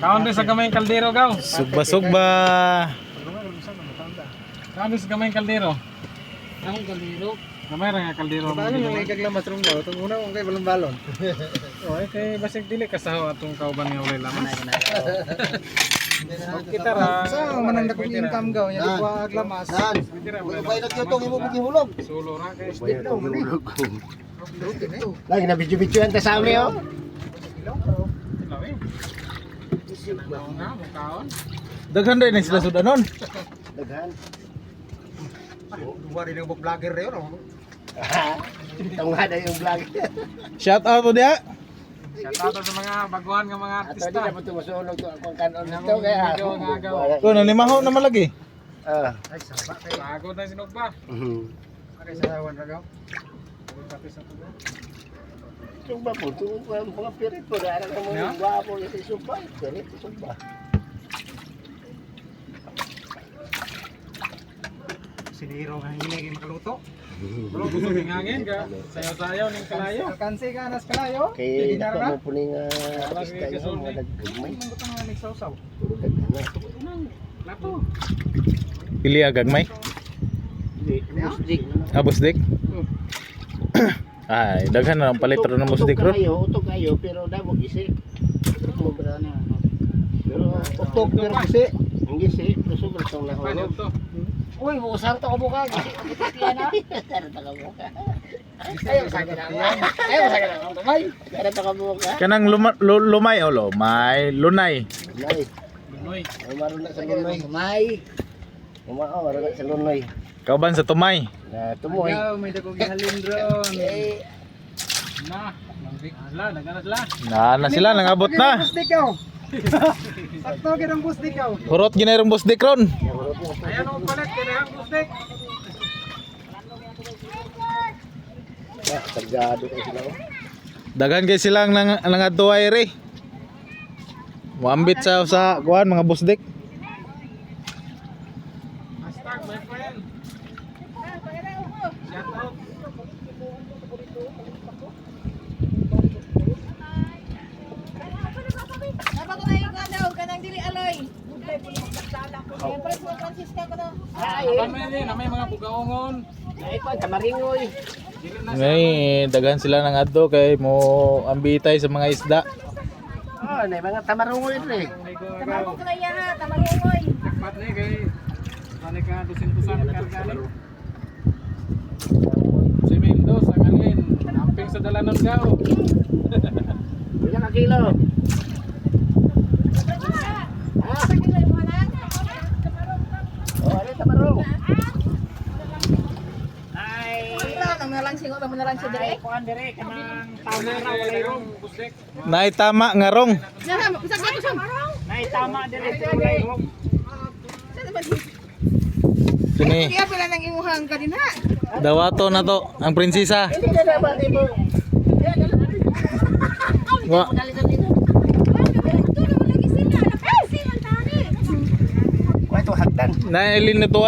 Kaon din sa gamay kaldero gaw. Sugba sugba. Kaon din sa gamay kaldero. Akong kaliro. Gamay ra nga kaldero. Paano nang ikaglamas rin mo? Itong una kung kay balon balon. Oy kay basig dili kasaho atong kauban nga walay lamas. Kita ra. Sa manang dakong income gaw nya di ko aglamas. Kita ra nagkutong imo gihulog. Sulo ra kay. Lagi na video-video yan sa amin oh. Lawi. Ano nga mo kaon? Daghan din na sila sudanon. Daghan. Duwa din yung vlogger rin oh. Ito nga na yung vlog. Shout out to dia. Shout out sa mga baguhan nga mga Ato di artista. na po tumusulog to akong kanon nito kaya. Agaw, agaw. Ko nanimaho na malagi. Ah. Ay saba kay Pagod na sinugba. Mhm. kay sa wan ra gaw. Sumba po, ito ang mga pirit po. Dara ka mo Yeah? yung gwapo yung si Sumba. Sumba. Siniro nga hindi makaluto. Bro, gusto ng hangin ka. Sayaw-sayaw ning kalayo. Kansi ka nas kalayo. Kay dako mo po ning sige, yun, mga nagagmay. Ang butang nga nagsawsaw. Puro daghan na. Lato. Pili agag may. Musdik. Ah, busdik. Ay, daghan na ang palitro ng busdik ron. Utok kayo, utok kayo, pero damo gisi. Pero utok pero gisi. Ang gisi, sobrang tong nahulog. to? Uy, busar to ka buka. Gisi na. Tara to ka buka. Ayaw sa na. Ayaw sa na. Tumay. Tara to ka buka. Kanang luma, lu- lumay o lumay, lunay. Nay, Lunoy. ay maroon na sa lunoy. May. Umao, maroon na sa lunoy. Kauban sa tumay. Na tumoy. Gaw may dako gihalin ron. Eh, Na. Nambik. Ala, nagana sila. Na na sila nangabot na. Busdik. Sakto gid ang busdik gaw. Hurot ginayong busdik ron. Ayan o palit. Kaya ang bustek. ah, sagado kayo sila. oh. Daghan kay silang nang nangadtuay re. Wambit sa sa kuan mga busdik. Shout out. Dapat ko na yung daw, kanang dili aloy. Siyempre, sa Francisca ko man din. May mga bugaongon. Ay, pa, tamaringoy. Ngay daghan sila nang adto kay mo ambitay sa mga isda. Oh, na mga tamarungoy. Tamabog ko na iya ha, tamalungoy. Pat ni kay ano ka dusin-tusan kargali. Si Mendoz ang alin. Amping sa dalanan gaw. Ilang ka kilo? Dire. Tama. Nay tama nga rong. Isa ka to sa marong. Kini Kaya pala nang imuhang ka din ha. dawato na to ang prinsesa. Wa ito hagdan. nailin na to